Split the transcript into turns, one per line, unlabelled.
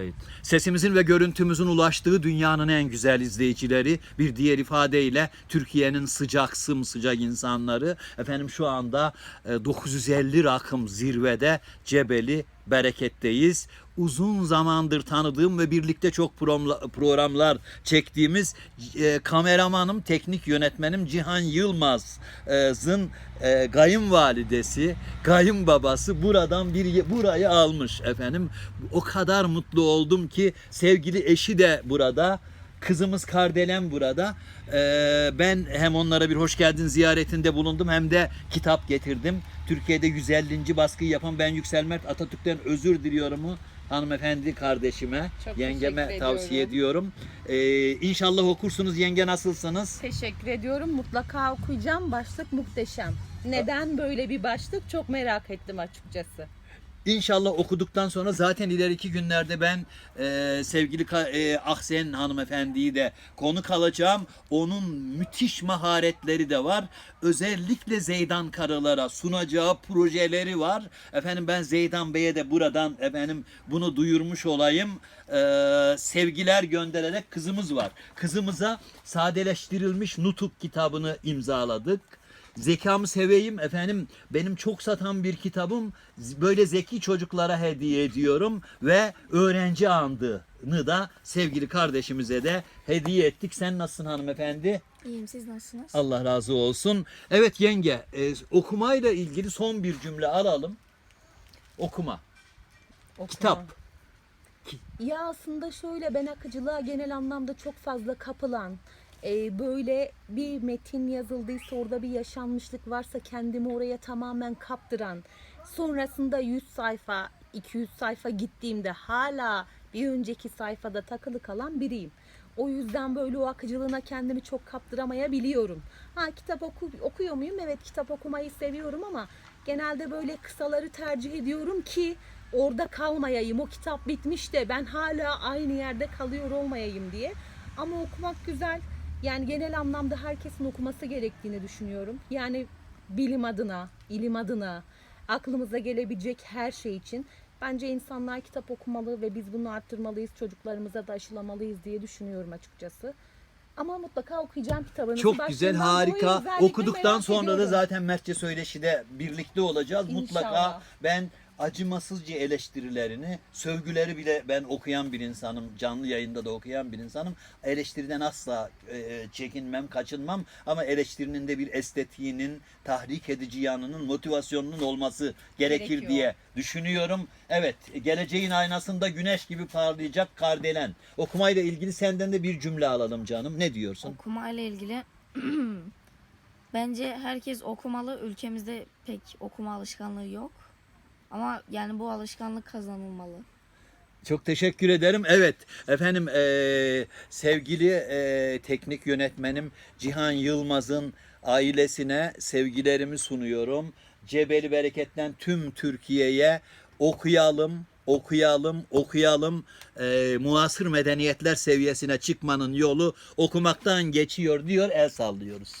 kayıt.
Sesimizin ve görüntümüzün ulaştığı dünyanın en güzel izleyicileri, bir diğer ifadeyle Türkiye'nin sıcak sımsıcak insanları. Efendim şu anda e, 950 rakım zirvede Cebeli Bereket'teyiz. Uzun zamandır tanıdığım ve birlikte çok programlar çektiğimiz e, kameramanım, teknik yönetmenim Cihan Yılmaz'ın e, kayınvalidesi, kayınbabası buradan bir burayı almış efendim. O kadar mutlu oldum ki sevgili eşi de burada. Kızımız Kardelen burada. Ee, ben hem onlara bir hoş geldin ziyaretinde bulundum hem de kitap getirdim. Türkiye'de 150. baskıyı yapan ben Yüksel Mert Atatürk'ten özür diliyorumu hanımefendi kardeşime,
Çok
yengeme
teşekkür
tavsiye ediyorum. Ee, inşallah okursunuz. Yenge nasılsınız?
Teşekkür ediyorum. Mutlaka okuyacağım. Başlık muhteşem. Neden böyle bir başlık çok merak ettim açıkçası.
İnşallah okuduktan sonra zaten ileriki günlerde ben e, sevgili e, Ahsen hanımefendiyi de konuk alacağım. Onun müthiş maharetleri de var. Özellikle Zeydan karılara sunacağı projeleri var. Efendim ben Zeydan Bey'e de buradan efendim bunu duyurmuş olayım. E, sevgiler göndererek kızımız var. Kızımıza sadeleştirilmiş Nutuk kitabını imzaladık. Zekamı seveyim efendim. Benim çok satan bir kitabım. Böyle zeki çocuklara hediye ediyorum ve öğrenci andını da sevgili kardeşimize de hediye ettik. Sen nasılsın hanımefendi?
İyiyim siz nasılsınız?
Allah razı olsun. Evet yenge, e, okumayla ilgili son bir cümle alalım. Okuma.
Okuma.
Kitap.
Ya aslında şöyle ben akıcılığa genel anlamda çok fazla kapılan, e, böyle bir metin yazıldıysa orada bir yaşanmışlık varsa kendimi oraya tamamen kaptıran, sonrasında 100 sayfa, 200 sayfa gittiğimde hala bir önceki sayfada takılı kalan biriyim. O yüzden böyle o akıcılığına kendimi çok kaptıramayabiliyorum. Ha kitap oku, okuyor muyum? Evet kitap okumayı seviyorum ama genelde böyle kısaları tercih ediyorum ki orada kalmayayım. O kitap bitmiş de ben hala aynı yerde kalıyor olmayayım diye. Ama okumak güzel. Yani genel anlamda herkesin okuması gerektiğini düşünüyorum. Yani bilim adına, ilim adına, aklımıza gelebilecek her şey için bence insanlar kitap okumalı ve biz bunu arttırmalıyız, çocuklarımıza da aşılamalıyız diye düşünüyorum açıkçası. Ama mutlaka okuyacağım kitabınızı.
Çok güzel,
Başından dolayı
harika.
özellikle
Okuduktan
merak
sonra da
ediyorum.
zaten Mertçe Söyleşi'de birlikte olacağız. Mutlaka
İnşallah.
ben acımasızca eleştirilerini, sövgüleri bile ben okuyan bir insanım. Canlı yayında da okuyan bir insanım. Eleştiriden asla e, çekinmem, kaçınmam. Ama eleştirinin de bir estetiğinin, tahrik edici yanının, motivasyonunun olması gerekir
Gerekiyor.
diye düşünüyorum. Evet, geleceğin aynasında güneş gibi parlayacak kardelen. Okumayla ilgili senden de bir cümle alalım canım. Ne diyorsun?
Okuma ile ilgili bence herkes okumalı. Ülkemizde pek okuma alışkanlığı yok. Ama yani bu alışkanlık kazanılmalı.
Çok teşekkür ederim. Evet efendim eee, sevgili eee, teknik yönetmenim Cihan Yılmaz'ın ailesine sevgilerimi sunuyorum. Cebeli Bereket'ten tüm Türkiye'ye okuyalım, okuyalım, okuyalım. Eee muasır medeniyetler seviyesine çıkmanın yolu okumaktan geçiyor diyor el sallıyoruz.